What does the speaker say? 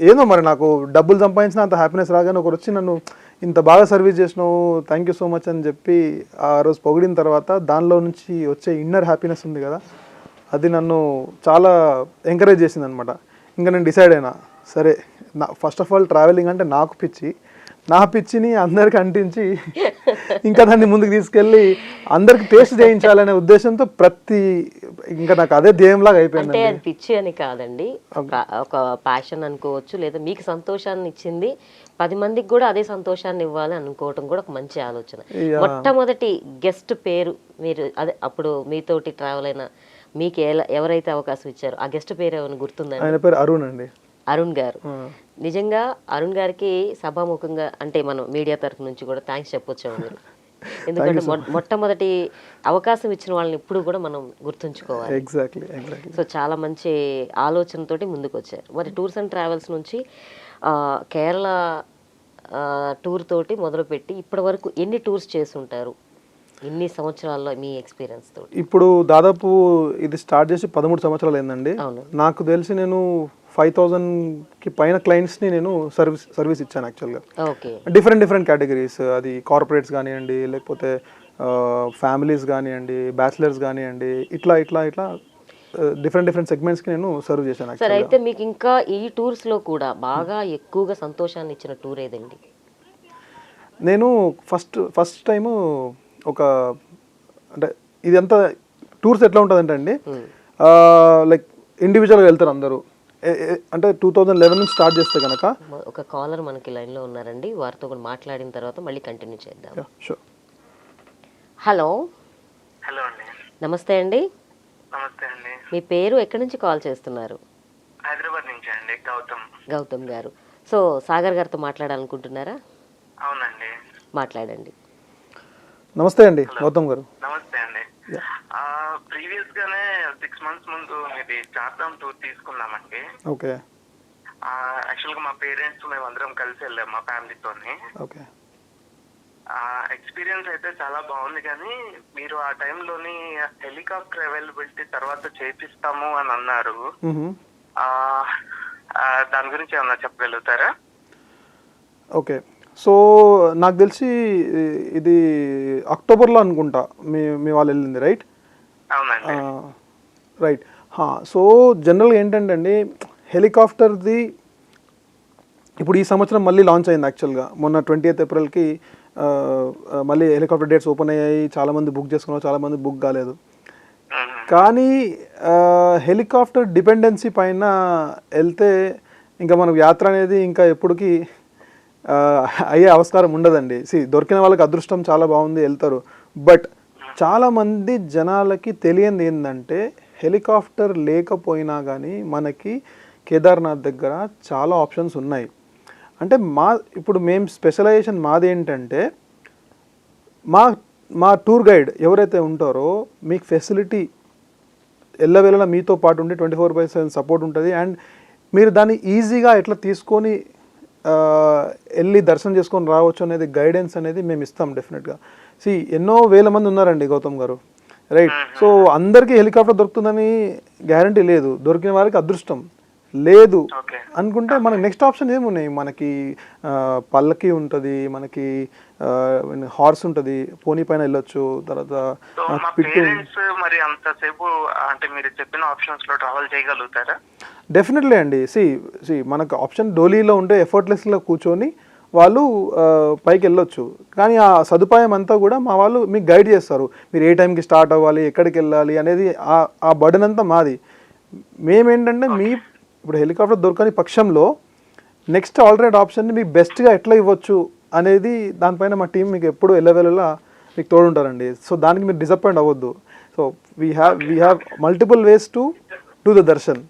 ఏదో మరి నాకు డబ్బులు సంపాదించిన అంత హ్యాపీనెస్ రాగానే ఒకరు వచ్చి నన్ను ఇంత బాగా సర్వీస్ చేసినావు థ్యాంక్ యూ సో మచ్ అని చెప్పి ఆ రోజు పొగిడిన తర్వాత దానిలో నుంచి వచ్చే ఇన్నర్ హ్యాపీనెస్ ఉంది కదా అది నన్ను చాలా ఎంకరేజ్ చేసింది అనమాట ఇంకా నేను డిసైడ్ అయినా సరే నా ఫస్ట్ ఆఫ్ ఆల్ ట్రావెలింగ్ అంటే నాకు పిచ్చి నా పిచ్చిని అందరికి అంటించి ఇంకా దాన్ని ముందుకు తీసుకెళ్ళి అందరికి టేస్ట్ చేయించాలనే ఉద్దేశంతో ప్రతి ఇంకా నాకు అదే ధ్యేయంలాగా అయిపోయింది అంటే అది పిచ్చి అని కాదండి. ఒక ఒక ప్యాషన్ అనుకోవచ్చు లేదా మీకు సంతోషాన్ని ఇచ్చింది పది మందికి కూడా అదే సంతోషాన్ని ఇవ్వాలి అనుకోవటం కూడా ఒక మంచి ఆలోచన. మొట్టమొదటి గెస్ట్ పేరు మీరు అదే అప్పుడు మీతోటి ట్రావెల్ అయిన మీకు ఎలా ఎవరైతే అవకాశం ఇచ్చారో ఆ గెస్ట్ పేరు ఏమైనా గుర్తుందండి? ఆయన పేరు అరుణ్ అండి. అరుణ్ గారు. నిజంగా అరుణ్ గారికి సభాముఖంగా అంటే మనం మీడియా తరఫు నుంచి కూడా థ్యాంక్స్ చెప్పొచ్చు మీరు ఎందుకంటే మొట్టమొదటి అవకాశం ఇచ్చిన వాళ్ళని ఇప్పుడు కూడా మనం గుర్తుంచుకోవాలి. ఎగ్జాక్ట్లీ సో చాలా మంచి ఆలోచనతోటి ముందుకు వచ్చారు మరి టూర్స్ అండ్ ట్రావెల్స్ నుంచి కేరళ టూర్ తోటి మొదలుపెట్టి ఇప్పటి వరకు ఎన్ని టూర్స్ చేసి ఉంటారు ఇన్ని సంవత్సరాల్లో మీ ఎక్స్పీరియన్స్ తోటి? ఇప్పుడు దాదాపు ఇది స్టార్ట్ చేసి పదమూడు సంవత్సరాలు అయిందండి. అవును. నాకు తెలిసి నేను ఫైవ్కి పైన క్లయింట్స్ని నేను సర్వీస్ సర్వీస్ ఇచ్చాను యాక్చువల్గా డిఫరెంట్ డిఫరెంట్ కేటగిరీస్ అది కార్పొరేట్స్ కానివ్వండి లేకపోతే ఫ్యామిలీస్ కానివ్వండి బ్యాచిలర్స్ కానివ్వండి ఇట్లా ఇట్లా ఇట్లా డిఫరెంట్ డిఫరెంట్ సెగ్మెంట్స్కి నేను సర్వ్ చేశాను సరే అయితే మీకు ఇంకా ఈ టూర్స్లో కూడా బాగా ఎక్కువగా సంతోషాన్ని ఇచ్చిన టూర్ ఏదండి? నేను ఫస్ట్ ఫస్ట్ టైము ఒక అంటే ఇదంతా టూర్స్ ఎట్లా ఉంటుందంటే అండి. లైక్ ఇండివిజువల్గా వెళ్తారు అందరూ. అంటే టూ థౌజండ్ లెవెన్ నుంచి స్టార్ట్ చేస్తే కనుక ఒక కాలర్ మనకి లైన్లో ఉన్నారండి. వారితో కూడా మాట్లాడిన తర్వాత మళ్ళీ కంటిన్యూ చేద్దాం. Sure hello. హలో అండి. నమస్తే అండి. నమస్తే అండి. మీ పేరు ఎక్కడి నుంచి కాల్ చేస్తున్నారు? హైదరాబాద్ నుంచి అండి గౌతమ్. గౌతమ్ గారు. సో సాగర్ గారితో మాట్లాడాలనుకుంటున్నారా? అవునండి. మాట్లాడండి. నమస్తే అండి గౌతమ్ గారు. నమస్తే. ప్రీవియస్ గానే సిక్స్ మంత్స్ ముందు ఇది చార్ధామ్ టూర్ తీసుకున్నామండి. ఓకే. యాక్చువల్గా మా పేరెంట్స్ మేము అందరం కలిసి వెళ్ళాం మా ఫ్యామిలీతోని ఓకే. ఎక్స్పీరియన్స్ అయితే చాలా బాగుంది కానీ మీరు ఆ టైంలోని హెలికాప్టర్ అవైలబిలిటీ తర్వాత చేపిస్తాము అని అన్నారు. దాని గురించి ఏమన్నా చెప్పగలుగుతారా? ఓకే. సో నాకు తెలిసి ఇది అక్టోబర్లో అనుకుంటా మీ మీ వాళ్ళు వెళ్ళింది రైట్? రైట్. సో జనరల్గా ఏంటంటే అండి హెలికాప్టర్ది ఇప్పుడు ఈ సంవత్సరం మళ్ళీ లాంచ్ అయింది యాక్చువల్గా. మొన్న ట్వంటీ ఎయిత్ ఏప్రిల్కి మళ్ళీ హెలికాప్టర్ డేట్స్ ఓపెన్ అయ్యాయి. చాలామంది బుక్ చేసుకున్నారు చాలామంది బుక్ కాలేదు. కానీ హెలికాప్టర్ డిపెండెన్సీ పైన వెళ్తే ఇంకా మనకు యాత్ర అనేది ఇంకా ఎప్పటికీ అయ్యే అవస్కారం ఉండదండి. సి దొరికిన వాళ్ళకి అదృష్టం చాలా బాగుంది వెళ్తారు. బట్ చాలామంది జనాలకి తెలియంది ఏంటంటే హెలికాప్టర్ లేకపోయినా కానీ మనకి కేదార్నాథ్ దగ్గర చాలా ఆప్షన్స్ ఉన్నాయి. అంటే మా ఇప్పుడు మేము స్పెషలైజేషన్ మాది ఏంటంటే మా మా టూర్ గైడ్ ఎవరైతే ఉంటారో మీకు ఫెసిలిటీ ఎల్లవేళలా మీతో పాటు ఉండి twenty four by seven support ఉంటుంది. అండ్ మీరు దాన్ని ఈజీగా ఎట్లా తీసుకొని వెళ్ళి దర్శనం చేసుకొని రావచ్చు అనేది గైడెన్స్ అనేది మేము ఇస్తాం డెఫినెట్గా సి ఎన్నో వేల మంది ఉన్నారండి గౌతమ్ గారు. రైట్ సో అందరికీ హెలికాప్టర్ దొరుకుతుందని గ్యారంటీ లేదు. దొరికిన వారికి అదృష్టం లేదు. అనుకుంటే మనకి నెక్స్ట్ ఆప్షన్ ఏమున్నాయి మనకి పల్లకి ఉంటుంది మనకి హార్స్ ఉంటుంది పోనీ పైన వెళ్ళొచ్చు తర్వాత మరి అంతసేపు అంటే మీరు చెప్పిన ఆప్షన్స్లో ట్రావెల్ చేయగలుగుతారా? డెఫినెట్లీ అండి. సి సి మనకు ఆప్షన్ డోలీలో ఉంటే ఎఫర్ట్లెస్లో కూర్చొని వాళ్ళు పైకి వెళ్ళొచ్చు. కానీ ఆ సదుపాయం అంతా కూడా మా వాళ్ళు మీకు గైడ్ చేస్తారు. మీరు ఏ టైంకి స్టార్ట్ అవ్వాలి ఎక్కడికి వెళ్ళాలి అనేది ఆ- ఆ బర్డన్ అంతా మాది. మేమేంటంటే మీ ఇప్పుడు హెలికాప్టర్ దొరకని పక్షంలో నెక్స్ట్ ఆల్టర్నేట్ ఆప్షన్ని మీకు బెస్ట్గా ఎట్లా ఇవ్వచ్చు అనేది దానిపైన మా టీం మీకు ఎప్పుడు వెళ్ళవెళ్ళలా మీకు తోడుంటారండి. సో దానికి మీరు డిసప్పాయింట్ అవ్వద్దు. So we have we have multiple ways to do the darshan